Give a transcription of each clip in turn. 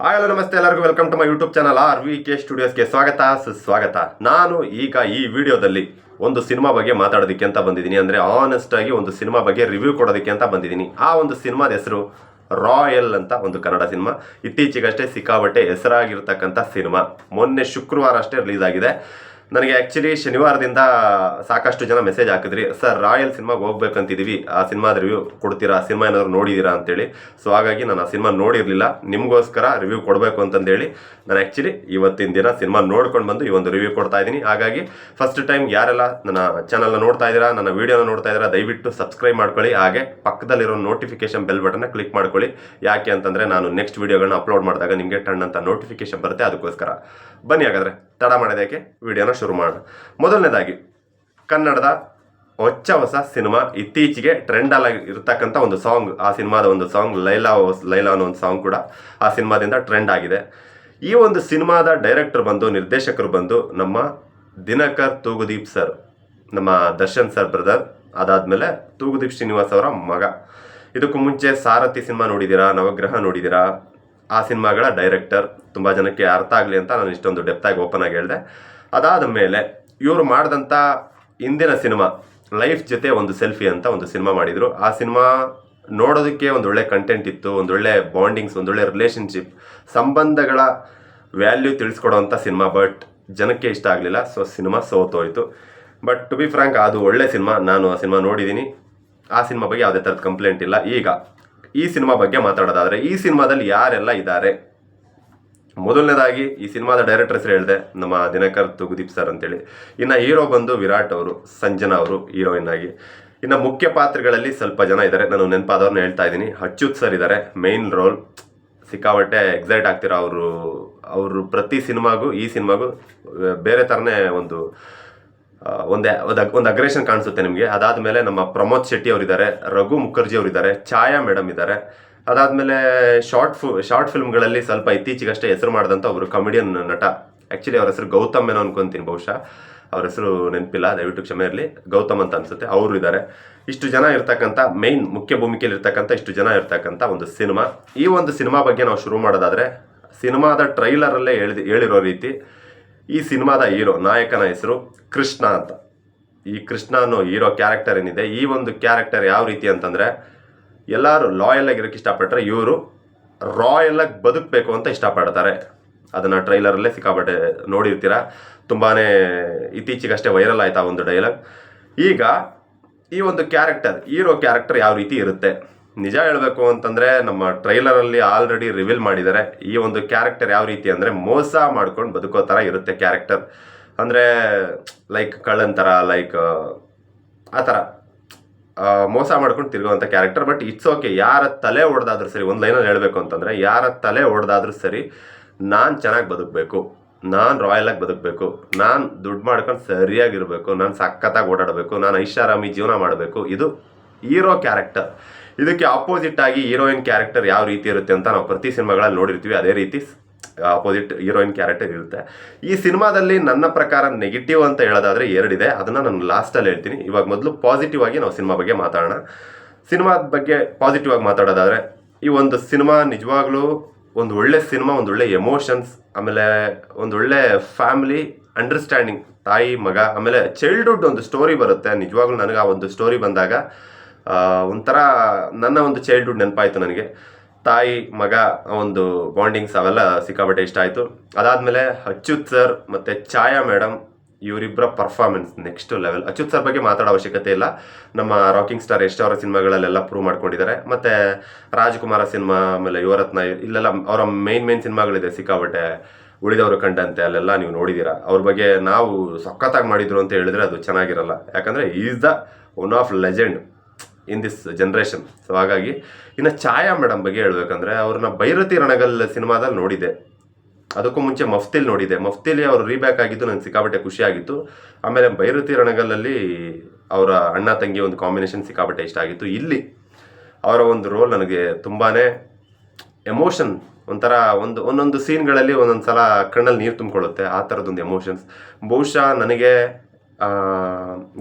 Hi hello ನಮಸ್ತೆ, ಎಲ್ಲರಿಗೂ welcome to my YouTube channel R V K ಸ್ಟುಡಿಯೋಸ್ಗೆ ಸ್ವಾಗತ, ಸುಸ್ವಾಗತ. ನಾನು ಈಗ ಈ ವಿಡಿಯೋದಲ್ಲಿ ಒಂದು ಸಿನಿಮಾ ಬಗ್ಗೆ ಮಾತಾಡೋದಕ್ಕೆ ಅಂತ ಬಂದಿದ್ದೀನಿ. ಅಂದರೆ ಆನೆಸ್ಟ್ ಆಗಿ ಒಂದು ಸಿನಿಮಾ ಬಗ್ಗೆ ರಿವ್ಯೂ ಕೊಡೋದಕ್ಕೆ ಅಂತ ಬಂದಿದ್ದೀನಿ. ಆ ಒಂದು ಸಿನಿಮಾದ ಹೆಸರು ರಾಯಲ್ ಅಂತ ಒಂದು ಕನ್ನಡ ಸಿನಿಮಾ. ಇತ್ತೀಚೆಗಷ್ಟೇ ಸಿಕ್ಕಾಬಟ್ಟೆ ಹೆಸರಾಗಿರ್ತಕ್ಕಂಥ ಸಿನಿಮಾ. ಮೊನ್ನೆ ಶುಕ್ರವಾರ ಅಷ್ಟೇ ರಿಲೀಸ್ ಆಗಿದೆ. ನನಗೆ ಆ್ಯಕ್ಚುಲಿ ಶನಿವಾರದಿಂದ ಸಾಕಷ್ಟು ಜನ ಮೆಸೇಜ್ ಹಾಕಿದ್ರಿ. ಸರ್ ರಾಯಲ್ ಸಿನಿಮಾಗೆ ಹೋಗ್ಬೇಕಂತಿದ್ದೀವಿ ಆ ಸಿನಿಮಾದ ರಿವ್ಯೂ ಕೊಡ್ತೀರಾ? ಆ ಸಿನಿಮಾ ಏನಾದರೂ ನೋಡಿದ್ದೀರಾ ಅಂತೇಳಿ. ಸೊ ಹಾಗಾಗಿ ನಾನು ಆ ಸಿನಿಮಾ ನೋಡಿರಲಿಲ್ಲ. ನಿಮಗೋಸ್ಕರ ರಿವ್ಯೂ ಕೊಡಬೇಕು ಅಂತಂದೇಳಿ ನಾನು ಆ್ಯಕ್ಚುಲಿ ಇವತ್ತಿನ ದಿನ ಸಿನಿಮಾ ನೋಡ್ಕೊಂಡು ಬಂದು ಈ ಒಂದು ರಿವ್ಯೂ ಕೊಡ್ತಾ ಇದ್ದೀನಿ. ಹಾಗಾಗಿ ಫಸ್ಟ್ ಟೈಮ್ ಯಾರೆಲ್ಲ ನನ್ನ ಚಾನಲ್ನ ನೋಡ್ತಾ ಇದ್ದೀರಾ, ನನ್ನ ವೀಡಿಯೋನ ನೋಡ್ತಾ ಇದ್ದೀರಾ, ದಯವಿಟ್ಟು ಸಬ್ಸ್ಕ್ರೈಬ್ ಮಾಡ್ಕೊಳ್ಳಿ. ಹಾಗೆ ಪಕ್ಕದಲ್ಲಿರೋ ನೋಟಿಫಿಕೇಶನ್ ಬೆಲ್ ಬಟನ್ನ ಕ್ಲಿಕ್ ಮಾಡ್ಕೊಳ್ಳಿ. ಯಾಕೆ ಅಂತಂದರೆ ನಾನು ನೆಕ್ಸ್ಟ್ ವೀಡಿಯೋಗಳನ್ನ ಅಪ್ಲೋಡ್ ಮಾಡಿದಾಗ ನಿಮಗೆ ಟಣ್ಣಂತ ನೋಟಿಫಿಕೇಶನ್ ಬರುತ್ತೆ. ಅದಕ್ಕೋಸ್ಕರ ಬನ್ನಿ ಹಾಗಾದರೆ. ತಡ ಮಾಡೋದಕ್ಕೆ ವಿಡಿಯೋನ ಶುರು ಮಾಡೋಣ ಮೊದಲನೇದಾಗಿ, ಕನ್ನಡದ ಹೊಚ್ಚ ಹೊಸ ಸಿನಿಮಾ ಇತ್ತೀಚೆಗೆ ಟ್ರೆಂಡ್ ಅಲ್ಲಿ ಇರತಕ್ಕಂಥ ಒಂದು ಸಾಂಗ್ ಆ ಸಿನಿಮಾದ ಒಂದು ಸಾಂಗ್ ಲೈಲಾ ಲೈಲಾ ಅನ್ನೋ ಒಂದು ಸಾಂಗ್ ಕೂಡ ಆ ಸಿನಿಮಾದಿಂದ ಟ್ರೆಂಡ್ ಆಗಿದೆ. ಈ ಒಂದು ಸಿನಿಮಾದ ಡೈರೆಕ್ಟರ್ ಬಂದು, ನಿರ್ದೇಶಕರು ಬಂದು ನಮ್ಮ ದಿನಕರ್ ತೂಗುದೀಪ್ ಸರ್ ನಮ್ಮ ದರ್ಶನ್ ಸರ್ ಬ್ರದರ್ ಅದಾದಮೇಲೆ ತೂಗುದೀಪ್ ಶ್ರೀನಿವಾಸ್ ಅವರ ಮಗ. ಇದಕ್ಕೂ ಮುಂಚೆ ಸಾರಥಿ ಸಿನಿಮಾ ನೋಡಿದ್ದೀರಾ ನವಗ್ರಹ ನೋಡಿದ್ದೀರಾ ಆ ಸಿನಿಮಾಗಳ ಡೈರೆಕ್ಟರ್ ತುಂಬ ಜನಕ್ಕೆ ಅರ್ಥ ಆಗಲಿ ಅಂತ ನಾನು ಇಷ್ಟೊಂದು ಡೆಪ್ತಾಗಿ ಓಪನ್ ಆಗಿ ಹೇಳಿದೆ. ಅದಾದ ಮೇಲೆ ಇವರು ಮಾಡಿದಂಥ ಹಿಂದಿನ ಸಿನಿಮಾ, ಲೈಫ್ ಜೊತೆ ಒಂದು ಸೆಲ್ಫಿ ಅಂತ ಒಂದು ಸಿನಿಮಾ ಮಾಡಿದರು. ಆ ಸಿನಿಮಾ ನೋಡೋದಕ್ಕೆ ಒಂದು ಒಳ್ಳೆ ಕಂಟೆಂಟ್ ಇತ್ತು ಒಂದೊಳ್ಳೆ ಬಾಂಡಿಂಗ್ಸ್ ಒಂದೊಳ್ಳೆ ರಿಲೇಷನ್ಶಿಪ್ ಸಂಬಂಧಗಳ ವ್ಯಾಲ್ಯೂ ತಿಳಿಸ್ಕೊಡೋವಂಥ ಸಿನಿಮಾ ಬಟ್ ಜನಕ್ಕೆ ಇಷ್ಟ ಆಗಲಿಲ್ಲ ಸೊ ಸಿನಿಮಾ ಸೋತೋಯ್ತು. ಬಟ್ ಟು ಬಿ ಫ್ರ್ಯಾಂಕ್ ಅದು ಒಳ್ಳೆ ಸಿನಿಮಾ, ನಾನು ಆ ಸಿನಿಮಾ ನೋಡಿದ್ದೀನಿ ಆ ಸಿನಿಮಾ ಬಗ್ಗೆ ಯಾವುದೇ ಥರದ ಕಂಪ್ಲೇಂಟ್ ಇಲ್ಲ. ಈಗ ಈ ಸಿನಿಮಾ ಬಗ್ಗೆ ಮಾತಾಡೋದಾದರೆ, ಈ ಸಿನಿಮಾದಲ್ಲಿ ಯಾರೆಲ್ಲ ಇದ್ದಾರೆ? ಮೊದಲನೇದಾಗಿ ಈ ಸಿನಿಮಾದ ಡೈರೆಕ್ಟರ್ ಹೆಸರು ಹೇಳಿದೆ, ನಮ್ಮ ದಿನಕರ್ ತುಗುದೀಪ್ ಸರ್ ಅಂತೇಳಿ. ಇನ್ನು ಹೀರೋ ಬಂದು ವಿರಾಟ್ ಅವರು, ಸಂಜನಾ ಅವರು ಹೀರೋಯಿನ್ ಆಗಿ. ಇನ್ನು ಮುಖ್ಯ ಪಾತ್ರಗಳಲ್ಲಿ ಸ್ವಲ್ಪ ಜನ ಇದ್ದಾರೆ ನಾನು ನೆನಪಾದವ್ರನ್ನ ಹೇಳ್ತಾ ಇದ್ದೀನಿ. ಅಚ್ಯುತ್ ಸರ್ ಇದ್ದಾರೆ ಮೇನ್ ರೋಲ್ ಸಿಕ್ಕಾಪಟ್ಟೆ ಎಕ್ಸೈಟ್ ಆಗ್ತಿರೋ ಅವರು ಅವರು ಪ್ರತಿ ಸಿನಿಮಾಗೂ, ಈ ಸಿನಿಮಾಗೂ ಬೇರೆ ಥರನೇ ಒಂದು ಒಂದೇ, ಒಂದು ಅಗ್ರೆಷನ್ ಕಾಣಿಸುತ್ತೆ ನಿಮಗೆ. ಅದಾದ ಮೇಲೆ ನಮ್ಮ ಪ್ರಮೋದ್ ಶೆಟ್ಟಿ ಅವರಿದ್ದಾರೆ, ರಘು ಮುಖರ್ಜಿ ಅವರಿದ್ದಾರೆ, ಛಾಯಾ ಮೇಡಮ್ ಇದ್ದಾರೆ. ಅದಾದಮೇಲೆ ಶಾರ್ಟ್ ಫು ಶಾರ್ಟ್ ಫಿಲ್ಮ್ಗಳಲ್ಲಿ ಸ್ವಲ್ಪ ಇತ್ತೀಚೆಗಷ್ಟೇ ಹೆಸರು ಮಾಡಿದಂಥ ಒಬ್ಬರು ಕಮಿಡಿಯನ್ ನಟ. ಆ್ಯಕ್ಚುಲಿ ಅವ್ರ ಹೆಸರು ಗೌತಮ್ ಏನೋ ಅನ್ಕೊಂತೀನಿ ಬಹುಶಃ. ಅವ್ರ ಹೆಸರು ನೆನಪಿಲ್ಲ, ದಯವಿಟ್ಟು ಕ್ಷಮೆ ಇರಲಿ. ಗೌತಮ್ ಅಂತ ಅನ್ಸುತ್ತೆ, ಅವರು ಇದ್ದಾರೆ ಇಷ್ಟು ಜನ ಇರ್ತಕ್ಕಂಥ ಮೈನ್ ಮುಖ್ಯ ಭೂಮಿಕೆಯಲ್ಲಿ ಇಷ್ಟು ಜನ ಇರ್ತಕ್ಕಂಥ ಒಂದು ಸಿನಿಮಾ. ಈ ಒಂದು ಸಿನಿಮಾ ಬಗ್ಗೆ ನಾವು ಶುರು ಮಾಡೋದಾದರೆ, ಸಿನಿಮಾದ ಟ್ರೈಲರಲ್ಲೇ ಹೇಳಿ ಹೇಳಿರೋ ರೀತಿ, ಈ ಸಿನಿಮಾದ ಹೀರೋ, ನಾಯಕನ ಹೆಸರು ಕೃಷ್ಣ ಅಂತ. ಈ ಕೃಷ್ಣ ಅನ್ನೋ ಹೀರೋ ಕ್ಯಾರೆಕ್ಟರ್ ಏನಿದೆ, ಈ ಒಂದು ಕ್ಯಾರೆಕ್ಟರ್ ಯಾವ ರೀತಿ ಅಂತಂದರೆ ಎಲ್ಲರೂ ಲಾಯಲ್ ಆಗಿರೋಕ್ಕೆ ಇಷ್ಟಪಟ್ಟರೆ ಇವರು ರಾಯಲ್ ಆಗಿ ಬದುಕಬೇಕು ಅಂತ ಇಷ್ಟಪಡ್ತಾರೆ. ಅದನ್ನು ಟ್ರೈಲರಲ್ಲೇ ಸಿಕ್ಕಾಪಟ್ಟೆ ನೋಡಿರ್ತೀರ. ತುಂಬಾ ಇತ್ತೀಚೆಗಷ್ಟೇ ವೈರಲ್ ಆಯಿತಾ ಒಂದು ಡೈಲಾಗ್ ಈಗ ಈ ಒಂದು ಕ್ಯಾರೆಕ್ಟರ್ ಹೀರೋ ಕ್ಯಾರೆಕ್ಟರ್ ಯಾವ ರೀತಿ ಇರುತ್ತೆ? ನಿಜ ಹೇಳಬೇಕು ಅಂತಂದರೆ ನಮ್ಮ ಟ್ರೈಲರಲ್ಲಿ ಆಲ್ರೆಡಿ ರಿವೀಲ್ ಮಾಡಿದ್ದಾರೆ. ಈ ಒಂದು ಕ್ಯಾರೆಕ್ಟರ್ ಯಾವ ರೀತಿ ಅಂದರೆ ಮೋಸ ಮಾಡ್ಕೊಂಡು ಬದುಕೋ ಥರ ಇರುತ್ತೆ ಕ್ಯಾರೆಕ್ಟರ್ ಅಂದರೆ ಲೈಕ್ ಕಳ್ಳನ್ ಥರ ಲೈಕ್ ಆ ಥರ. ಮೋಸ ಮಾಡ್ಕೊಂಡು ತಿರುಗುವಂತ ಕ್ಯಾರೆಕ್ಟರ್ ಬಟ್ ಇಟ್ಸ್ ಓಕೆ ಯಾರ ತಲೆ ಹೊಡೆದಾದ್ರೂ ಸರಿ, ಒಂದು ಲೈನಲ್ಲಿ ಹೇಳಬೇಕು ಅಂತಂದರೆ, ಯಾರ ತಲೆ ಹೊಡೆದಾದ್ರೂ ಸರಿ, ನಾನು ಚೆನ್ನಾಗಿ ಬದುಕಬೇಕು. ನಾನು ರಾಯಲಾಗಿ ಬದುಕಬೇಕು. ನಾನು ದುಡ್ಡು ಮಾಡ್ಕೊಂಡು ಸರಿಯಾಗಿರಬೇಕು. ನಾನು ಸಖತ್ತಾಗಿ ಓಡಾಡಬೇಕು. ನಾನು ಐಷಾರಾಮಿ ಜೀವನ ಮಾಡಬೇಕು. ಇದು ಹೀರೋ ಕ್ಯಾರೆಕ್ಟರ್ ಇದಕ್ಕೆ ಆಪೋಸಿಟ್ ಆಗಿ ಹೀರೋಯಿನ್ ಕ್ಯಾರೆಕ್ಟರ್ ಯಾವ ರೀತಿ ಇರುತ್ತೆ ಅಂತ ನಾವು ಪ್ರತಿ ಸಿನಿಮಾಗಳಲ್ಲಿ ನೋಡಿರ್ತೀವಿ. ಅದೇ ರೀತಿ ಆಪೋಸಿಟ್ ಹೀರೋಯಿನ್ ಕ್ಯಾರೆಕ್ಟರ್ ಇರುತ್ತೆ. ಈ ಸಿನಿಮಾದಲ್ಲಿ ನನ್ನ ಪ್ರಕಾರ ನೆಗೆಟಿವ್ ಅಂತ ಹೇಳೋದಾದ್ರೆ ಎರಡಿದೆ. ಅದನ್ನು ನಾನು ಲಾಸ್ಟಲ್ಲಿ ಹೇಳ್ತೀನಿ. ಇವಾಗ ಮೊದಲು ಪಾಸಿಟಿವ್ ಆಗಿ ನಾವು ಸಿನಿಮಾ ಬಗ್ಗೆ ಮಾತಾಡೋಣ. ಸಿನಿಮಾದ ಬಗ್ಗೆ ಪಾಸಿಟಿವ್ ಆಗಿ ಮಾತಾಡೋದಾದ್ರೆ, ಈ ಒಂದು ಸಿನಿಮಾ ನಿಜವಾಗ್ಲೂ ಒಂದು ಒಳ್ಳೆ ಸಿನಿಮಾ, ಒಂದು ಒಳ್ಳೆ ಎಮೋಷನ್ಸ್ ಆಮೇಲೆ ಒಂದು ಒಳ್ಳೆ ಫ್ಯಾಮಿಲಿ ಅಂಡರ್ಸ್ಟ್ಯಾಂಡಿಂಗ್ ತಾಯಿ, ಮಗ, ಆಮೇಲೆ ಚೈಲ್ಡ್ಹುಡ್ ಒಂದು ಸ್ಟೋರಿ ಬರುತ್ತೆ. ನಿಜವಾಗ್ಲೂ ನನಗೆ ಆ ಒಂದು ಸ್ಟೋರಿ ಬಂದಾಗ ಒಂಥರ ನನ್ನ ಒಂದು ಚೈಲ್ಡ್ಹುಡ್ ನೆನಪಾಯಿತು ನನಗೆ. ತಾಯಿ, ಮಗ ಒಂದು ಬಾಂಡಿಂಗ್ಸ್ ಅವೆಲ್ಲ ಸಿಕ್ಕಾಪಟ್ಟೆ ಇಷ್ಟ ಆಯಿತು. ಅದಾದಮೇಲೆ ಅಚ್ಯುತ್ ಸರ್ ಮತ್ತು ಛಾಯಾ ಮೇಡಮ್ ಇವರಿಬ್ಬರ performance next level Achyut sir ಬಗ್ಗೆ ಮಾತಾಡೋ ಅವಶ್ಯಕತೆ ಇಲ್ಲ. ನಮ್ಮ ರಾಕಿಂಗ್ ಸ್ಟಾರ್ ಎಷ್ಟು ಅವರ ಸಿನಿಮಾಗಳಲ್ಲೆಲ್ಲ ಪ್ರೂವ್ ಮಾಡ್ಕೊಂಡಿದ್ದಾರೆ. ಮತ್ತು ರಾಜ್ಕುಮಾರ ಸಿನಿಮಾ ಆಮೇಲೆ ಯುವರತ್ನ, ಇಲ್ಲೆಲ್ಲ ಅವರ ಮೇನ್ ಮೇನ್ ಸಿನಿಮಾಗಳಿದೆ ಸಿಕ್ಕಾಪಟ್ಟೆ ಉಳಿದವರು ಕಂಡಂತೆ, ಅಲ್ಲೆಲ್ಲ ನೀವು ನೋಡಿದ್ದೀರಾ. ಅವ್ರ ಬಗ್ಗೆ ನಾವು ಸಖತ್ತಾಗಿ ಮಾಡಿದ್ರು ಅಂತ ಹೇಳಿದ್ರೆ ಅದು ಚೆನ್ನಾಗಿರಲ್ಲ. ಯಾಕಂದರೆ is the one of legend in this generation so ಹಾಗಾಗಿ ಇನ್ನು ಛಾಯಾ ಮೇಡಮ್ ಬಗ್ಗೆ ಹೇಳಬೇಕಂದ್ರೆ ಅವ್ರನ್ನ ಭೈರತಿ ರಣಗಲ್ ಸಿನಿಮಾದಲ್ಲಿ ನೋಡಿದೆ. ಅದಕ್ಕೂ ಮುಂಚೆ ಮಫ್ತಿಲ್ ನೋಡಿದೆ. ಮಫ್ತಿಲಿ ಅವರು ರೀಬ್ಯಾಕ್ ಆಗಿದ್ದು ನನಗೆ ಸಿಕ್ಕಾಪಟ್ಟೆ ಖುಷಿಯಾಗಿತ್ತು ಆಮೇಲೆ ಭೈರತಿ ರಣಗಲ್ಲಲ್ಲಿ ಅವರ ಅಣ್ಣ ತಂಗಿ ಒಂದು ಕಾಂಬಿನೇಷನ್ ಸಿಕ್ಕಾಪಟ್ಟೆ ಇಷ್ಟ ಆಗಿತ್ತು. ಇಲ್ಲಿ ಅವರ ಒಂದು ರೋಲ್ ನನಗೆ ತುಂಬಾ ಎಮೋಷನ್ ಒಂಥರ ಒಂದು ಒಂದೊಂದು ಸೀನ್ಗಳಲ್ಲಿ ಒಂದೊಂದು ಸಲ ಕಣ್ಣಲ್ಲಿ ನೀರು ತುಂಬಿಕೊಳ್ಳುತ್ತೆ. ಆ ಥರದ್ದೊಂದು ಎಮೋಷನ್ಸ್. ಬಹುಶಃ ನನಗೆ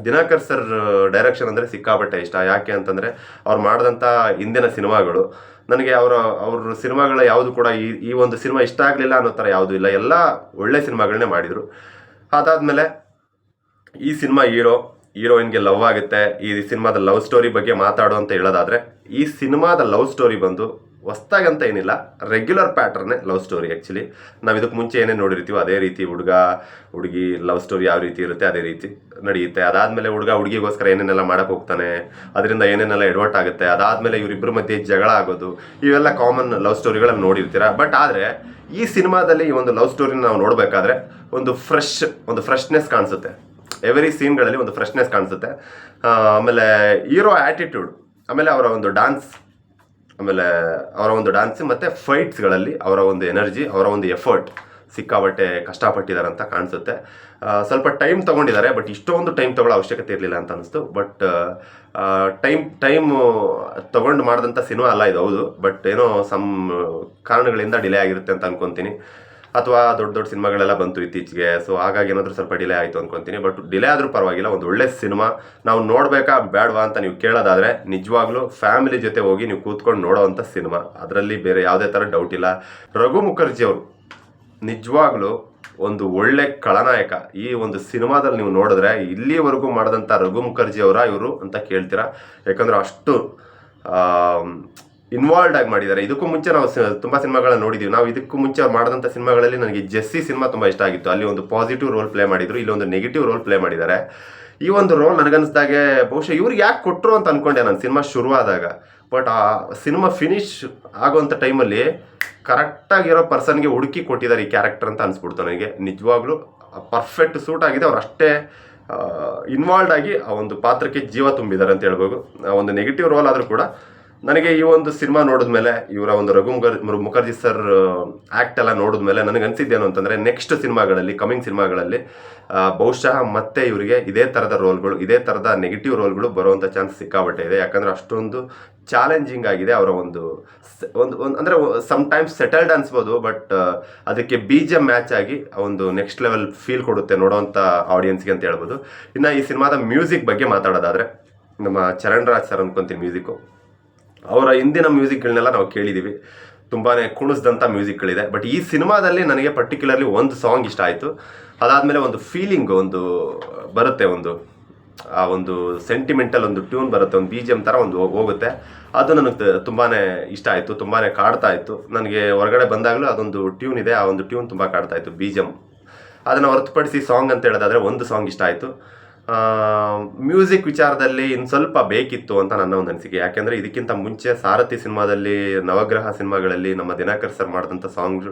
ದಿನಕರ್ ಸರ್ ಡೈರೆಕ್ಷನ್ ಅಂದರೆ ಸಿಕ್ಕಾಪಟ್ಟೆ ಇಷ್ಟ. ಯಾಕೆ ಅಂತಂದರೆ ಅವ್ರು ಮಾಡಿದಂಥ ಹಿಂದಿನ ಸಿನಿಮಾಗಳು, ನನಗೆ ಅವರ, ಅವ್ರ ಸಿನಿಮಾಗಳ ಯಾವುದು ಕೂಡ ಈ ಈ ಒಂದು ಸಿನಿಮಾ ಇಷ್ಟ ಆಗಲಿಲ್ಲ ಅನ್ನೋ ಥರ ಯಾವುದೂ ಇಲ್ಲ. ಎಲ್ಲ ಒಳ್ಳೆ ಸಿನಿಮಾಗಳನ್ನೇ ಮಾಡಿದರು. ಅದಾದಮೇಲೆ ಈ ಸಿನಿಮಾ ಹೀರೋ, ಹೀರೋಯಿನ್ಗೆ ಲವ್ ಆಗುತ್ತೆ. ಈ ಸಿನಿಮಾದ ಲವ್ ಸ್ಟೋರಿ ಬಗ್ಗೆ ಮಾತಾಡು ಅಂತ ಹೇಳೋದಾದರೆ, ಈ ಸಿನಿಮಾದ ಲವ್ ಸ್ಟೋರಿ ಬಂದು ಹೊಸ್ದಾಗಂತ ಏನಿಲ್ಲ. ರೆಗ್ಯುಲರ್ ಪ್ಯಾಟರ್ನೇ ಲವ್ ಸ್ಟೋರಿ ಆ್ಯಕ್ಚುಲಿ ನಾವು ಇದಕ್ಕೆ ಮುಂಚೆ ಏನೇ ನೋಡಿರ್ತೀವೋ ಅದೇ ರೀತಿ ಹುಡುಗ, ಹುಡುಗಿ ಲವ್ ಸ್ಟೋರಿ ಯಾವ ರೀತಿ ಇರುತ್ತೆ ಅದೇ ರೀತಿ ನಡೆಯುತ್ತೆ. ಅದಾದಮೇಲೆ ಹುಡುಗ ಹುಡುಗಿಗೋಸ್ಕರ ಏನೇನೆಲ್ಲ ಮಾಡಕ್ಕೆ ಹೋಗ್ತಾನೆ, ಅದರಿಂದ ಏನೇನೆಲ್ಲ ಎಡ್ವರ್ಟ್ ಆಗುತ್ತೆ, ಅದಾದಮೇಲೆ ಇವರಿಬ್ಬರ ಮಧ್ಯೆ ಜಗಳ ಆಗೋದು, ಇವೆಲ್ಲ ಕಾಮನ್ ಲವ್ ಸ್ಟೋರಿಗಳನ್ನು ನೋಡಿರ್ತೀರ. ಬಟ್ ಆದರೆ ಈ ಸಿನಿಮಾದಲ್ಲಿ ಈ ಒಂದು ಲವ್ ಸ್ಟೋರಿನ ನಾವು ನೋಡಬೇಕಾದ್ರೆ ಒಂದು ಫ್ರೆಶ್ ಒಂದು ಫ್ರೆಶ್ನೆಸ್ ಕಾಣಿಸುತ್ತೆ. ಎವರಿ ಸೀನ್ಗಳಲ್ಲಿ ಒಂದು ಫ್ರೆಶ್ನೆಸ್ ಕಾಣಿಸುತ್ತೆ. ಆಮೇಲೆ ಹೀರೋ ಆ್ಯಟಿಟ್ಯೂಡ್ ಆಮೇಲೆ ಅವರ ಒಂದು ಡಾನ್ಸ್ ಆಮೇಲೆ ಅವರ ಒಂದು ಡ್ಯಾನ್ಸ್ ಮತ್ತು ಫೈಟ್ಸ್ಗಳಲ್ಲಿ ಅವರ ಒಂದು ಎನರ್ಜಿ ಅವರ ಒಂದು ಎಫರ್ಟ್ ಸಿಕ್ಕಾಬಟ್ಟೆ ಕಷ್ಟಪಟ್ಟಿದ್ದಾರೆ ಅಂತ ಕಾಣಿಸುತ್ತೆ. ಸ್ವಲ್ಪ ಟೈಮ್ ತೊಗೊಂಡಿದ್ದಾರೆ ಬಟ್ ಇಷ್ಟೊಂದು ಟೈಮ್ ತೊಗೊಳ್ಳೋ ಅವಶ್ಯಕತೆ ಇರಲಿಲ್ಲ ಅಂತ ಅನಿಸ್ತು ಬಟ್ ಟೈಮ್ ಟೈಮ್ ತೊಗೊಂಡು ಮಾಡಿದಂಥ ಸಿನಿಮಾ ಅಲ್ಲ ಇದು, ಹೌದು. ಬಟ್ ಏನೋ ಸಮ್ ಕಾರಣಗಳಿಂದ ಡಿಲೇ ಆಗಿರುತ್ತೆ ಅಂತ ಅನ್ಕೊತೀನಿ. ಅಥವಾ ದೊಡ್ಡ ದೊಡ್ಡ ಸಿನಿಮಾಗಳೆಲ್ಲ ಬಂತು ಇತ್ತೀಚೆಗೆ ಸೊ ಹಾಗಾಗಿ ಏನಾದರೂ ಸ್ವಲ್ಪ ಡಿಲೇ ಆಯಿತು ಅಂದ್ಕೊತೀನಿ ಬಟ್ ಡಿಲೇ ಆದರೂ ಪರವಾಗಿಲ್ಲ, ಒಂದು ಒಳ್ಳೆ ಸಿನಿಮಾ. ನಾವು ನೋಡಬೇಕಾ ಬೇಡವಾ ಅಂತ ನೀವು ಕೇಳೋದಾದರೆ, ನಿಜವಾಗ್ಲೂ ಫ್ಯಾಮಿಲಿ ಜೊತೆ ಹೋಗಿ ನೀವು ಕೂತ್ಕೊಂಡು ನೋಡೋವಂಥ ಸಿನಿಮಾ. ಅದರಲ್ಲಿ ಬೇರೆ ಯಾವುದೇ ಥರ ಡೌಟ್ ಇಲ್ಲ. ರಘು ಮುಖರ್ಜಿ ಅವರು ನಿಜವಾಗ್ಲೂ ಒಂದು ಒಳ್ಳೆ ಖಳನಾಯಕ. ಈ ಒಂದು ಸಿನಿಮಾದಲ್ಲಿ ನೀವು ನೋಡಿದ್ರೆ ಇಲ್ಲಿವರೆಗೂ ಮಾಡಿದಂಥ ರಘು ಮುಖರ್ಜಿ ಅವರ ಇವರು ಅಂತ ಕೇಳ್ತೀರಾ? ಯಾಕಂದ್ರೆ ಅಷ್ಟು ಇನ್ವಾಲ್ವ್ ಆಗಿ ಮಾಡಿದ್ದಾರೆ. ಇದಕ್ಕೂ ಮುಂಚೆ ನಾವು ತುಂಬಾ ಸಿನಿಮಾಗಳನ್ನ ನೋಡಿದ್ದೀವಿ ನಾವು ಇದಕ್ಕೂ ಮುಂಚೆ ಅವ್ರು ಮಾಡಿದಂಥ ಸಿನಿಮಾಗಳಲ್ಲಿ ನನಗೆ ಜೆಸ್ಸಿ ಸಿನಿಮಾ ತುಂಬಾ ಇಷ್ಟ ಆಗಿತ್ತು. ಅಲ್ಲಿ ಒಂದು ಪಾಸಿಟಿವ್ ರೋಲ್ ಪ್ಲೇ ಮಾಡಿದ್ರು, ಇಲ್ಲಿ ಒಂದು ನೆಗೆಟಿವ್ ರೋಲ್ ಪ್ಲೇ ಮಾಡಿದ್ದಾರೆ. ಈ ಒಂದು ರೋಲ್ ನನಗನ್ಸ್ದಾಗೆ ಬಹುಶಃ ಇವ್ರಿಗೆ ಯಾಕೆ ಕೊಟ್ಟರು ಅಂತ ಅನ್ಕೊಂಡೆ ನಾನು ಸಿನಿಮಾ ಶುರುವಾದಾಗ. ಬಟ್ ಆ ಸಿನಿಮಾ ಫಿನಿಶ್ ಆಗುವಂಥ ಟೈಮಲ್ಲಿ ಕರೆಕ್ಟಾಗಿರೋ ಪರ್ಸನ್ಗೆ ಹುಡುಕಿ ಕೊಟ್ಟಿದ್ದಾರೆ ಈ ಕ್ಯಾರೆಕ್ಟರ್ ಅಂತ ಅನಿಸ್ಬಿಡ್ತು ನನಗೆ. ನಿಜವಾಗ್ಲೂ ಪರ್ಫೆಕ್ಟ್ ಸೂಟ್ ಆಗಿದೆ. ಅವ್ರು ಅಷ್ಟೇ ಇನ್ವಾಲ್ವ್ ಆಗಿ ಆ ಒಂದು ಪಾತ್ರಕ್ಕೆ ಜೀವ ತುಂಬಿದ್ದಾರೆ ಅಂತ ಹೇಳ್ಬೋದು. ಒಂದು ನೆಗೆಟಿವ್ ರೋಲ್ ಆದರೂ ಕೂಡ ನನಗೆ ಈ ಒಂದು ಸಿನಿಮಾ ನೋಡಿದ್ಮೇಲೆ ಇವರ ಒಂದು ರಘು ಮುಖರ್ ಮುಖರ್ಜಿ ಸರ್ ಆ್ಯಕ್ಟ್ ಎಲ್ಲ ನೋಡಿದ್ಮೇಲೆ ನನಗೆ ಅನಿಸಿದ್ದೇನು ಅಂತಂದರೆ ನೆಕ್ಸ್ಟ್ ಸಿನಿಮಾಗಳಲ್ಲಿ ಕಮಿಂಗ್ ಸಿನಿಮಾಗಳಲ್ಲಿ ಬಹುಶಃ ಮತ್ತೆ ಇವರಿಗೆ ಇದೇ ಥರದ ರೋಲ್ಗಳು ಇದೇ ಥರದ ನೆಗೆಟಿವ್ ರೋಲ್ಗಳು ಬರುವಂಥ ಚಾನ್ಸ್ ಸಿಕ್ಕಾಬಟ್ಟೆ ಇದೆ. ಯಾಕಂದರೆ ಅಷ್ಟೊಂದು ಚಾಲೆಂಜಿಂಗ್ ಆಗಿದೆ ಅವರ ಒಂದು ಒಂದು ಒಂದು, ಅಂದರೆ ಸಮ್ ಟೈಮ್ಸ್ ಸೆಟಲ್ಡ್ ಅನ್ಸ್ಬೋದು ಬಟ್ ಅದಕ್ಕೆ ಬೀಜ ಮ್ಯಾಚ್ ಆಗಿ ಒಂದು ನೆಕ್ಸ್ಟ್ ಲೆವೆಲ್ ಫೀಲ್ ಕೊಡುತ್ತೆ ನೋಡೋವಂಥ ಆಡಿಯನ್ಸ್ಗೆ ಅಂತ ಹೇಳ್ಬೋದು. ಇನ್ನು ಈ ಸಿನಿಮಾದ ಮ್ಯೂಸಿಕ್ ಬಗ್ಗೆ ಮಾತಾಡೋದಾದರೆ, ನಮ್ಮ ಚರಣ್ ರಾಜ್ ಸರ್ ಅನ್ಕೊಂತೀನಿ ಮ್ಯೂಸಿಕ್ಕು ಅವರ ಹಿಂದಿನ ಮ್ಯೂಸಿಕ್ಗಳನ್ನೆಲ್ಲ ನಾವು ಕೇಳಿದ್ದೀವಿ ತುಂಬಾ ಕುಣಿಸ್ದಂಥ ಮ್ಯೂಸಿಕ್ಗಳಿದೆ. ಬಟ್ ಈ ಸಿನಿಮಾದಲ್ಲಿ ನನಗೆ ಪರ್ಟಿಕ್ಯುಲರ್ಲಿ ಒಂದು ಸಾಂಗ್ ಇಷ್ಟ ಆಯಿತು. ಅದಾದಮೇಲೆ ಒಂದು ಫೀಲಿಂಗ್ ಒಂದು ಬರುತ್ತೆ ಒಂದು, ಆ ಒಂದು ಸೆಂಟಿಮೆಂಟಲ್ ಒಂದು ಟ್ಯೂನ್ ಬರುತ್ತೆ, ಒಂದು ಬಿ ಜಿ ಥರ ಒಂದು ಹೋಗುತ್ತೆ. ಅದು ನನಗೆ ತುಂಬಾ ಇಷ್ಟ ಆಯಿತು ತುಂಬಾ ಕಾಡ್ತಾ ಇತ್ತು. ನನಗೆ ಹೊರಗಡೆ ಬಂದಾಗಲೂ ಅದೊಂದು ಟ್ಯೂನ್ ಇದೆ, ಆ ಒಂದು ಟ್ಯೂನ್ ತುಂಬ ಕಾಡ್ತಾ ಇತ್ತು ಬಿ ಜಿ ಎಂ ಅದನ್ನು ಹೊರತುಪಡಿಸಿ ಸಾಂಗ್ ಅಂತ ಹೇಳೋದಾದರೆ ಒಂದು ಸಾಂಗ್ ಇಷ್ಟ ಆಯಿತು. ಮ್ಯೂಸಿಕ್ ವಿಚಾರದಲ್ಲಿ ಇನ್ನು ಸ್ವಲ್ಪ ಬೇಕಿತ್ತು ಅಂತ ನನ್ನ ಒಂದು ಅನಿಸಿಕೆ. ಯಾಕೆಂದರೆ ಇದಕ್ಕಿಂತ ಮುಂಚೆ ಸಾರಥಿ ಸಿನಿಮಾದಲ್ಲಿ, ನವಗ್ರಹ ಸಿನಿಮಾಗಳಲ್ಲಿ ನಮ್ಮ ದಿನಕರ್ ಸರ್ ಮಾಡಿದಂಥ ಸಾಂಗ್ಸ್,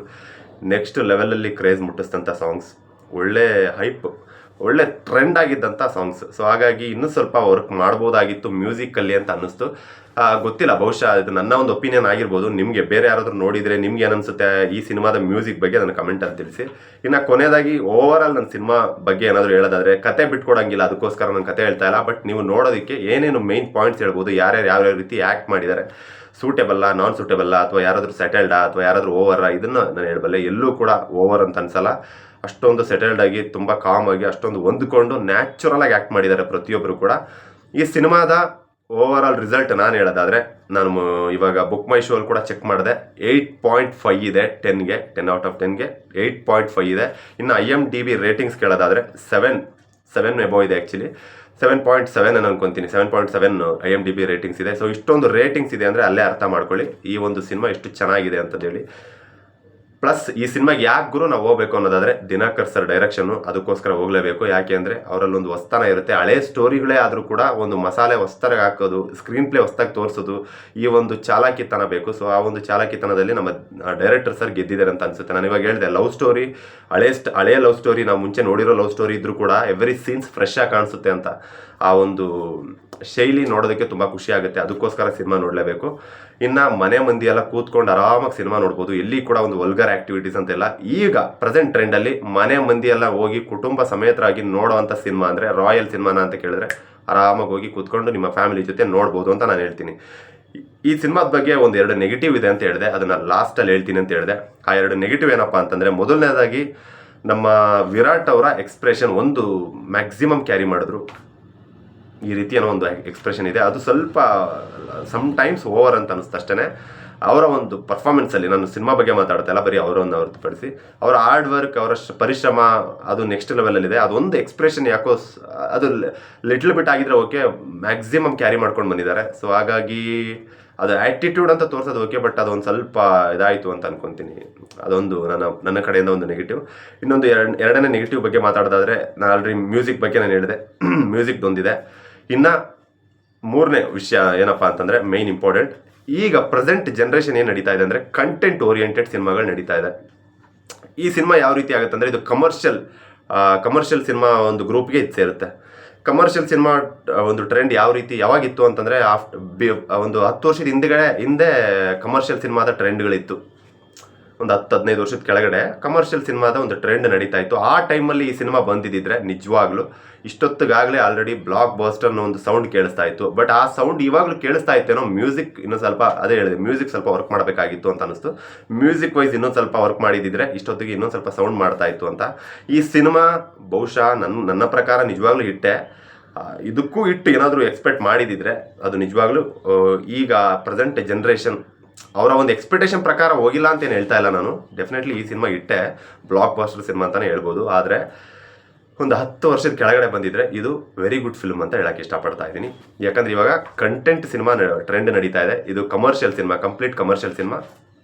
ನೆಕ್ಸ್ಟ್ ಲೆವೆಲಲ್ಲಿ ಕ್ರೇಜ್ ಮುಟ್ಟಿಸಿದಂಥ ಸಾಂಗ್ಸ್, ಒಳ್ಳೆ ಹೈಪ್. ಒಳ್ಳೆ ಟ್ರೆಂಡ್ ಆಗಿದ್ದಂಥ ಸಾಂಗ್ಸ್ ಸೊ ಹಾಗಾಗಿ ಇನ್ನೂ ಸ್ವಲ್ಪ ವರ್ಕ್ ಮಾಡ್ಬೋದಾಗಿತ್ತು ಮ್ಯೂಸಿಕಲ್ಲಿ ಅಂತ ಅನ್ನಿಸ್ತು. ಗೊತ್ತಿಲ್ಲ, ಬಹುಶಃ ಇದು ನನ್ನ ಒಂದು ಒಪಿನಿಯನ್ ಆಗಿರ್ಬೋದು. ನಿಮಗೆ ಬೇರೆ ಯಾರಾದರೂ ನೋಡಿದರೆ ನಿಮ್ಗೆ ಏನನ್ಸುತ್ತೆ ಈ ಸಿನಿಮಾದ ಮ್ಯೂಸಿಕ್ ಬಗ್ಗೆ ಅದನ್ನು ಕಮೆಂಟಲ್ಲಿ ತಿಳಿಸಿ. ಇನ್ನು ಕೊನೆಯದಾಗಿ ಓವರ್ ಆಲ್ ನನ್ನ ಸಿನಿಮಾ ಬಗ್ಗೆ ಏನಾದರೂ ಹೇಳೋದಾದ್ರೆ, ಕತೆ ಬಿಟ್ಕೊಡಂಗಿಲ್ಲ, ಅದಕ್ಕೋಸ್ಕರ ನಾನು ಕತೆ ಹೇಳ್ತಾ ಇಲ್ಲ. ಬಟ್ ನೀವು ನೋಡೋದಕ್ಕೆ ಏನೇನು ಮೈನ್ ಪಾಯಿಂಟ್ಸ್ ಹೇಳ್ಬೋದು, ಯಾರ್ಯಾರು ಯಾವ್ಯಾವ ರೀತಿ ಆ್ಯಕ್ಟ್ ಮಾಡಿದ್ದಾರೆ ಸೂಟೇಬಲ್ಲ ನಾನ್ ಸೂಟೇಬಲ್ಲ ಅಥವಾ ಯಾರಾದರೂ ಸೆಟಲ್ಡಾ ಅಥವಾ ಯಾರಾದರೂ ಓವರಾ ಇದನ್ನು ನಾನು ಹೇಳಬಲ್ಲೆ ಎಲ್ಲೂ ಕೂಡ ಓವರ್ ಅಂತ ಅನ್ಸಲ್ಲ. ಅಷ್ಟೊಂದು ಸೆಟಲ್ಡ್ ಆಗಿ ತುಂಬ ಕಾಮ್ ಆಗಿ ಅಷ್ಟೊಂದು ಹೊಂದ್ಕೊಂಡು ನ್ಯಾಚುರಲ್ ಆಗಿ ಆ್ಯಕ್ಟ್ ಮಾಡಿದ್ದಾರೆ ಪ್ರತಿಯೊಬ್ಬರು ಕೂಡ. ಈ ಸಿನಿಮಾದ ಓವರ್ ಆಲ್ ರಿಸಲ್ಟ್ ನಾನು ಹೇಳೋದಾದ್ರೆ, ನಾನು ಇವಾಗ ಬುಕ್ ಮೈ ಶೋಲ್ ಕೂಡ ಚೆಕ್ ಮಾಡಿದೆ. ಏಯ್ಟ್ ಪಾಯಿಂಟ್ ಫೈವ್ ಇದೆ ಟೆನ್ಗೆ ಟೆನ್ ಔಟ್ ಆಫ್ ಟೆನ್ಗೆ ಏಯ್ಟ್ ಪಾಯಿಂಟ್ ಫೈವ್ ಇದೆ. ಇನ್ನು I M D B ratings ಕೇಳೋದಾದರೆ seven seven above ಇದೆ ಆ್ಯಕ್ಚುಲಿ ಸೆವೆನ್ ಪಾಯಿಂಟ್ ಸೆವೆನ್ ಅನ್ನು ಅನ್ಕೊಂತೀನಿ. Seven point seven I M D B ratings ಇದೆ. ಸೊ ಇಷ್ಟೊಂದು ರೇಟಿಂಗ್ಸ್ ಇದೆ ಅಂದರೆ ಅಲ್ಲೇ ಅರ್ಥ ಮಾಡ್ಕೊಳ್ಳಿ. ಈ ಒಂದು ಸಿನಿಮಾ ಎಷ್ಟು ಚೆನ್ನಾಗಿದೆ ಅಂತಂದೇಳಿ. ಪ್ಲಸ್ ಈ ಸಿನಿಮಾಗೆ ಯಾಕೆ ಗುರು ನಾವು ಹೋಗ್ಬೇಕು ಅನ್ನೋದಾದ್ರೆ, ದಿನಕರ್ ಸರ್ ಡೈರೆಕ್ಷನ್ನು ಅದಕ್ಕೋಸ್ಕರ ಹೋಗಲೇಬೇಕು. ಯಾಕೆ ಅಂದರೆ ಅವರಲ್ಲಿ ಒಂದು ಹೊಸ್ತನ ಇರುತ್ತೆ. ಹಳೆ ಸ್ಟೋರಿಗಳೇ ಆದರೂ ಕೂಡ ಒಂದು ಮಸಾಲೆ ಹೊಸ್ತಾಗಿ ಹಾಕೋದು ಸ್ಕ್ರೀನ್ ಪ್ಲೇ ಹೊಸ್ದಾಗಿ ತೋರಿಸೋದು, ಈ ಒಂದು ಚಾಲಾಕಿತನ ಬೇಕು. ಸೊ ಆ ಒಂದು ಚಾಲಾಕಿತನದಲ್ಲಿ ನಮ್ಮ ಡೈರೆಕ್ಟರ್ ಸರ್ ಗೆದ್ದಿದ್ದಾರೆ ಅಂತ ಅನ್ಸುತ್ತೆ. ನಾನು ಇವಾಗ ಹೇಳಿದೆ ಲವ್ ಸ್ಟೋರಿ ಹಳೆ ಸ್ಟ್ ಹಳೆಯ ಲವ್ ಸ್ಟೋರಿ ನಾವು ಮುಂಚೆ ನೋಡಿರೋ ಲವ್ ಸ್ಟೋರಿ ಇದ್ರೂ ಕೂಡ ಎವ್ರಿ ಸೀನ್ಸ್ ಫ್ರೆಶ್ ಆಗಿ ಕಾಣಿಸುತ್ತೆ ಅಂತ ಆ ಒಂದು ಶೈಲಿ ನೋಡೋದಕ್ಕೆ ತುಂಬ ಖುಷಿ ಆಗುತ್ತೆ. ಅದಕ್ಕೋಸ್ಕರ ಸಿನಿಮಾ ನೋಡಲೇಬೇಕು. ಇನ್ನು ಮನೆ ಮಂದಿ ಎಲ್ಲ ಕೂತ್ಕೊಂಡು ಆರಾಮಾಗಿ ಸಿನಿಮಾ ನೋಡ್ಬೋದು. ಎಲ್ಲಿ ಕೂಡ ಒಂದು ವಲ್ಗರ್ ಆಕ್ಟಿವಿಟೀಸ್ ಅಂತೆಲ್ಲ. ಈಗ ಪ್ರೆಸೆಂಟ್ ಟ್ರೆಂಡಲ್ಲಿ ಮನೆ ಮಂದಿ ಎಲ್ಲ ಹೋಗಿ ಕುಟುಂಬ ಸಮೇತರಾಗಿ ನೋಡೋವಂಥ ಸಿನಿಮಾ ಅಂದರೆ ರಾಯಲ್ ಸಿನಿಮಾನ ಅಂತ ಕೇಳಿದ್ರೆ ಆರಾಮಾಗಿ ಹೋಗಿ ಕೂತ್ಕೊಂಡು ನಿಮ್ಮ ಫ್ಯಾಮಿಲಿ ಜೊತೆ ನೋಡ್ಬೋದು ಅಂತ ನಾನು ಹೇಳ್ತೀನಿ. ಈ- ಸಿನಿಮಾದ ಬಗ್ಗೆ ಒಂದು ಎರಡು ನೆಗೆಟಿವ್ ಇದೆ ಅಂತ ಹೇಳಿದೆ. ಅದನ್ನು ಲಾಸ್ಟಲ್ಲಿ ಹೇಳ್ತೀನಿ ಅಂತ ಹೇಳಿದೆ. ಆ ಎರಡು ನೆಗೆಟಿವ್ ಏನಪ್ಪ ಅಂತಂದರೆ ಮೊದಲನೇದಾಗಿ ನಮ್ಮ ವಿರಾಟ್ ಅವರ ಎಕ್ಸ್ಪ್ರೆಷನ್ ಒಂದು ಮ್ಯಾಕ್ಸಿಮಮ್ ಕ್ಯಾರಿ ಮಾಡಿದ್ರು. ಈ ರೀತಿ ಏನೋ ಒಂದು ಎಕ್ಸ್ಪ್ರೆಷನ್ ಇದೆ. ಅದು ಸ್ವಲ್ಪ ಸಮ್ ಟೈಮ್ಸ್ ಓವರ್ ಅಂತ ಅನಿಸ್ತು ಅಷ್ಟೇ ಅವರ ಒಂದು ಪರ್ಫಾರ್ಮೆನ್ಸಲ್ಲಿ ನಾನು ಸಿನಿಮಾ ಬಗ್ಗೆ ಮಾತಾಡ್ತಾ ಇಲ್ಲ ಬರೀ ಅವರನ್ನು ಹೊರತುಪಡಿಸಿ. ಅವರ ಹಾರ್ಡ್ ವರ್ಕ್ ಅವರ ಪರಿಶ್ರಮ, ಅದು ನೆಕ್ಸ್ಟ್ ಲೆವೆಲಲ್ಲಿದೆ ಅದೊಂದು ಎಕ್ಸ್ಪ್ರೆಷನ್ ಯಾಕೋ ಅದು ಲಿಟ್ಲ್ ಬಿಟ್ ಆಗಿದ್ರೆ ಓಕೆ ಮ್ಯಾಕ್ಸಿಮಮ್ ಕ್ಯಾರಿ ಮಾಡ್ಕೊಂಡು ಬಂದಿದ್ದಾರೆ. ಸೊ ಹಾಗಾಗಿ ಅದು ಆ್ಯಟಿಟ್ಯೂಡ್ ಅಂತ ತೋರಿಸೋದು ಓಕೆ ಬಟ್ ಅದೊಂದು ಸ್ವಲ್ಪ ಇದಾಯಿತು ಅಂತ ಅನ್ಕೊಂತೀನಿ. ಅದೊಂದು ನನ್ನ ನನ್ನ ಕಡೆಯಿಂದ ಒಂದು ನೆಗೆಟಿವ್ ಇನ್ನೊಂದು ಎರಡು, ಎರಡನೇ ನೆಗೆಟಿವ್ ಬಗ್ಗೆ ಮಾತಾಡೋದಾದರೆ, ನಾನು ಆಲ್ರೆಡಿ ಮ್ಯೂಸಿಕ್ ಬಗ್ಗೆ ನಾನು ಹೇಳಿದೆ. ಮ್ಯೂಸಿಕ್ದೊಂದಿದೆ ಇನ್ನು ಮೂರನೇ ವಿಷಯ ಏನಪ್ಪ ಅಂತಂದರೆ ಮೇಯ್ನ್ ಇಂಪಾರ್ಟೆಂಟ್ ಈಗ ಪ್ರೆಸೆಂಟ್ ಜನ್ರೇಷನ್ ಏನು ನಡೀತಾ ಇದೆ ಅಂದರೆ ಕಂಟೆಂಟ್ ಓರಿಯೆಂಟೆಡ್ ಸಿನಿಮಾಗಳು ನಡೀತಾ ಇದೆ. ಈ ಸಿನಿಮಾ ಯಾವ ರೀತಿ ಆಗುತ್ತೆ ಅಂದರೆ ಇದು ಕಮರ್ಷಿಯಲ್ ಕಮರ್ಷಿಯಲ್ ಸಿನಿಮಾ ಒಂದು ಗ್ರೂಪ್ಗೆ ಇದು ಸೇರುತ್ತೆ. ಕಮರ್ಷಿಯಲ್ ಸಿನಿಮಾ ಒಂದು ಟ್ರೆಂಡ್ ಯಾವ ರೀತಿ ಯಾವಾಗಿತ್ತು ಅಂತಂದರೆ ಆಫ್ ಒಂದು ಹತ್ತು ವರ್ಷದ ಹಿಂದ್ಗಡೆ, ಹಿಂದೆ ಕಮರ್ಷಿಯಲ್ ಸಿನಿಮಾದ ಟ್ರೆಂಡ್ಗಳಿತ್ತು ಒಂದು ಹತ್ತು ಹದಿನೈದು ವರ್ಷದ ಕೆಳಗಡೆ ಕಮರ್ಷಿಯಲ್ ಸಿನಿಮಾದ ಒಂದು ಟ್ರೆಂಡ್ ನಡೀತಾ ಇತ್ತು. ಆ ಟೈಮಲ್ಲಿ ಈ ಸಿನಿಮಾ ಬಂದಿದ್ದಿದ್ರೆ ನಿಜವಾಗ್ಲೂ ಇಷ್ಟೊತ್ತಿಗಾಗಲೇ ಆಲ್ರೆಡಿ ಬ್ಲಾಕ್ ಅನ್ನೋ ಒಂದು ಸೌಂಡ್ ಕೇಳಿಸ್ತಾ ಇತ್ತು. ಬಟ್ ಆ ಸೌಂಡ್ ಇವಾಗಲೂ ಕೇಳಿಸ್ತಾ ಇತ್ತೇನೋ ಮ್ಯೂಸಿಕ್ ಇನ್ನೂ ಸ್ವಲ್ಪ ಅದೇ ಹೇಳಿದೆ ಮ್ಯೂಸಿಕ್ ಸ್ವಲ್ಪ ವರ್ಕ್ ಮಾಡಬೇಕಾಗಿತ್ತು ಅಂತ ಅನಿಸ್ತು ಮ್ಯೂಸಿಕ್ ವೈಸ್ ಇನ್ನೊಂದು ಸ್ವಲ್ಪ ವರ್ಕ್ ಮಾಡಿದಿದ್ರೆ ಇಷ್ಟೊತ್ತಿಗೆ ಇನ್ನೊಂದು ಸ್ವಲ್ಪ ಸೌಂಡ್ ಮಾಡ್ತಾ ಇತ್ತು ಅಂತ. ಈ ಸಿನಿಮಾ ಬಹುಶಃ ನನ್ನ ನನ್ನ ಪ್ರಕಾರ ನಿಜವಾಗ್ಲೂ ಹಿಟ್ಟೆ. ಇದಕ್ಕೂ ಇಟ್ಟು ಏನಾದರೂ ಎಕ್ಸ್ಪೆಕ್ಟ್ ಮಾಡಿದಿದ್ರೆ ಅದು ನಿಜವಾಗ್ಲೂ ಈಗ ಪ್ರೆಸೆಂಟ್ ಜನ್ರೇಷನ್ ಅವರ ಒಂದು ಎಕ್ಸ್ಪೆಕ್ಟೇಷನ್ ಪ್ರಕಾರ ಹೋಗಿಲ್ಲ ಅಂತ ಏನು ಹೇಳ್ತಾ ಇಲ್ಲ ನಾನು. ಡೆಫಿನೆಟ್ಲಿ ಈ ಸಿನಿಮಾ ಇಟ್ಟೆ. ಬ್ಲಾಕ್ ಬಾಸ್ಟರ್ ಸಿನಿಮಾ ಅಂತಲೇ ಹೇಳ್ಬೋದು. ಆದರೆ ಒಂದು ಹತ್ತು ವರ್ಷದ ಕೆಳಗಡೆ ಬಂದಿದ್ರೆ ಇದು ವೆರಿ ಗುಡ್ ಫಿಲ್ಮ್ ಅಂತ ಹೇಳಕ್ಕೆ ಇಷ್ಟಪಡ್ತಾ ಇದ್ದೀನಿ. ಯಾಕಂದ್ರೆ ಇವಾಗ ಕಂಟೆಂಟ್ ಸಿನಿಮಾ ಟ್ರೆಂಡ್ ನಡೀತಾ ಇದೆ. ಇದು commercial cinema complete commercial cinema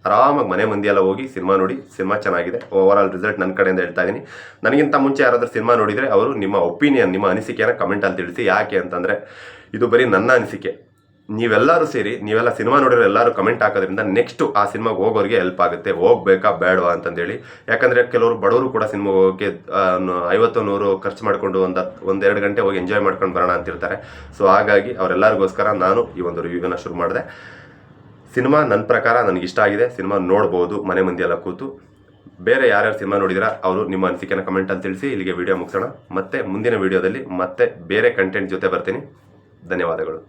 ಆರಾಮಾಗಿ ಮನೆ ಮಂದಿ ಎಲ್ಲ ಹೋಗಿ ಸಿನಿಮಾ ನೋಡಿ ಸಿನಿಮಾ ಚೆನ್ನಾಗಿದೆ. ಓವರ್ ಆಲ್ ರಿಸಲ್ಟ್ ನನ್ನ ಕಡೆಯಿಂದ ಹೇಳ್ತಾ ಇದ್ದೀನಿ. ನನಗಿಂತ ಮುಂಚೆ ಯಾರಾದರೂ ಸಿನಿಮಾ ನೋಡಿದರೆ ಅವರು ನಿಮ್ಮ ಒಪಿನಿಯನ್ ನಿಮ್ಮ ಅನಿಸಿಕೆಯನ್ನು ಕಮೆಂಟಲ್ಲಿ ತಿಳಿಸಿ. ಯಾಕೆ ಅಂತಂದರೆ ಇದು ಬರೀ ನನ್ನ ಅನಿಸಿಕೆ. ನೀವೆಲ್ಲರೂ ಸೇರಿ, ನೀವೆಲ್ಲ ಸಿನಿಮಾ ನೋಡಿರೋ ಎಲ್ಲರೂ ಕಮೆಂಟ್ ಹಾಕೋದ್ರಿಂದ ನೆಕ್ಸ್ಟ್ ಆ ಸಿನಿಮಾಗೆ ಹೋಗೋರಿಗೆ ಹೆಲ್ಪ್ ಆಗುತ್ತೆ. ಹೋಗ್ಬೇಕಾ, ಬೇಡವಾ ಅಂತಂದೇಳಿ. ಯಾಕಂದರೆ ಕೆಲವರು ಬಡವರು ಕೂಡ ಸಿನಿಮಾ ಹೋಗೋಕ್ಕೆ ಐವತ್ತು ನೂರು ಖರ್ಚು ಮಾಡಿಕೊಂಡು ಒಂದು ಒಂದೆರಡು ಗಂಟೆ ಹೋಗಿ ಎಂಜಾಯ್ ಮಾಡ್ಕೊಂಡು ಬರೋಣ ಅಂತಿರ್ತಾರೆ. ಸೊ ಹಾಗಾಗಿ ಅವರೆಲ್ಲರಿಗೋಸ್ಕರ ನಾನು ಈ ಒಂದು ರಿವ್ಯೂನ ಶುರು ಮಾಡಿದೆ. ಸಿನಿಮಾ ನನ್ನ ಪ್ರಕಾರ ನನಗೆ ಇಷ್ಟ ಆಗಿದೆ. ಸಿನಿಮಾ ನೋಡ್ಬೋದು, ಮನೆ ಮಂದಿ ಎಲ್ಲ ಕೂತು. ಬೇರೆ ಯಾರ್ಯಾರು ಸಿನಿಮಾ ನೋಡಿದಿರಾ, ಅವರು ನಿಮ್ಮ ಅನಿಸಿಕೆನ ಕಮೆಂಟಲ್ಲಿ ತಿಳಿಸಿ, ಇಲ್ಲಿಗೆ ವಿಡಿಯೋ ಮುಗಿಸೋಣ. ಮತ್ತೆ ಮುಂದಿನ ವಿಡಿಯೋದಲ್ಲಿ ಮತ್ತೆ ಬೇರೆ ಕಂಟೆಂಟ್ ಜೊತೆ ಬರ್ತೀನಿ. ಧನ್ಯವಾದಗಳು.